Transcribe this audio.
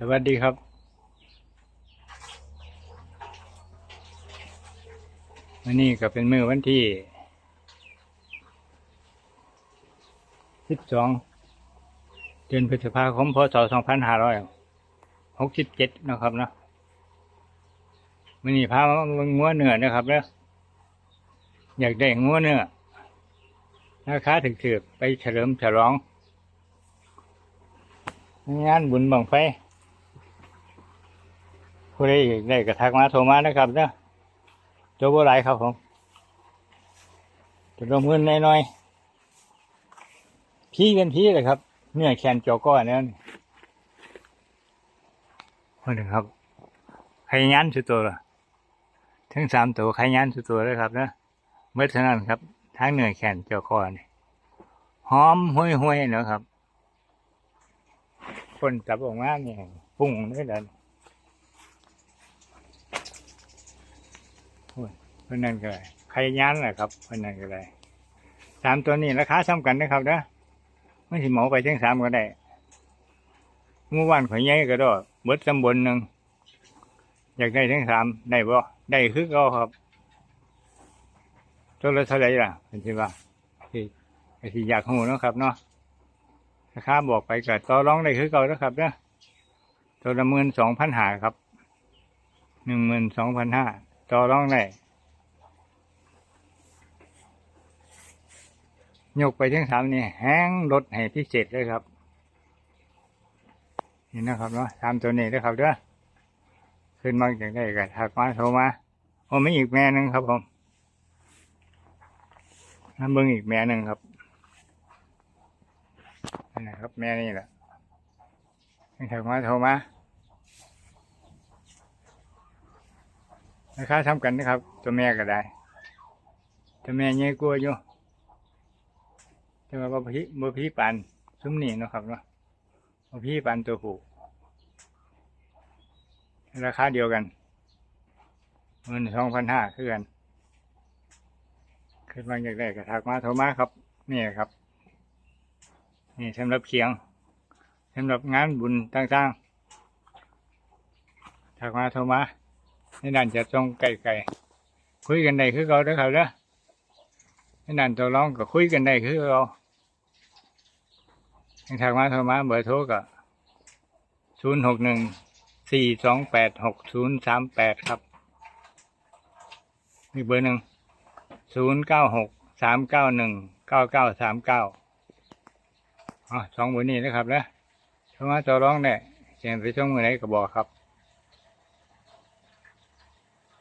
สวัสดีครับ วันนี้ก็เป็นมือวันที่สิบสองเดือนพฤษภาคมพศสองพันห้าร้อยหกสิบเจ็ดนะครับเนาะวันนี้พามาเบิ่งงัวเนื้อนะครับเนาะอยากได้งัวเนื้อราคาถึกๆไปเฉลิมฉลอง งานบุญบังไฟผู้ใดอยากได้กระทักมาโทรมานะครับเนาะตัวบ่หลายครับผมจะลงเงินน้อยๆพี่เป็นพี่เลยครับเนื้อแขนจอก้อนนั่นคนหนึ่งครับไข่ยันสุดตัวละทั้งสามตัวไข่ยันสุดตัวเลยครับเนาะเมื่อเท่านั้นครับทั้งเนื้อแขนจอก้อนหอมห้วยๆเนาะครับ คนจับออกมาเนี่ยพุ่งได้เลยโอ้ยเพื่อนนั่นก็เลยใครยันแหละครับเพื่อนนั่นก็เลยสามตัวนี้ราคาซ้ำกันนะครับเด้อไม่สิเหมาไปทั้งสามก็ได้เมื่อวานข่อยใหญ่ก็ดอเบิดตำบลหนึ่งอยากได้ทั้งสามได้บ่ได้คือก็ครับตัวละเท่าไหร่ล่ะเป็นสิว่าที่ที่อยากหูนะครับเนาะ ราคาบอกไปก็ต่อร้องได้คือเก่าแล้วครับเนาะตัวละหมื่นสองพันหาครับหนึ่งหมื่นสองพันห้าต่อร้องได้ยกไปถึงสามนี่แห้งลดให้พิเศษเลยครับ นี่นะครับเนาะสามตัวนี้นะครับเด้อขึ้นมาจากได้ก็ถักมาโทรมาโอ้ไม่อีกแม่นึงครับผมน้ำเบิ้งอีกแม่นึงครับ นี่นะครับ แม่นี่แหละให้โทรมาโทรมาราคาทำกันนะครับ ตัวแม่ก็ได้ ตัวแม่ใหญ่กลัวอยู่แต่ว่าบ่พี่บ่พี่ปานซุ้มนี่นะครับเนาะบ่พี่ปานตัวผู้ราคาเดียวกันเงินสองพันห้าคือกันขึ้นมาอยากได้ก็ทักมาโทรมาครับ นี่ครับ นี่สำหรับเคียงสำหรับงานบุญต่างๆถักมาโทรมาในด่านจะตรงไก่ไก่คุยกันได้คือเราเด้อครับเด้อในด่านตัวร้องก็คุยกันได้คือเราให้ถักมาโทรมาเบอร์โทรก็ศูนย์หกหนึ่งสี่สองแปดหกศูนย์สามแปดครับอีกเบอร์หนึ่งศูนย์เก้าหกสามเก้าหนึ่งเก้าเก้าสามเก้า อ๋อสองมือนี้นะครับนะเพราะว่าตัวร้องเนี่ยเสียงไปช่องมือไหนก็บอกครับ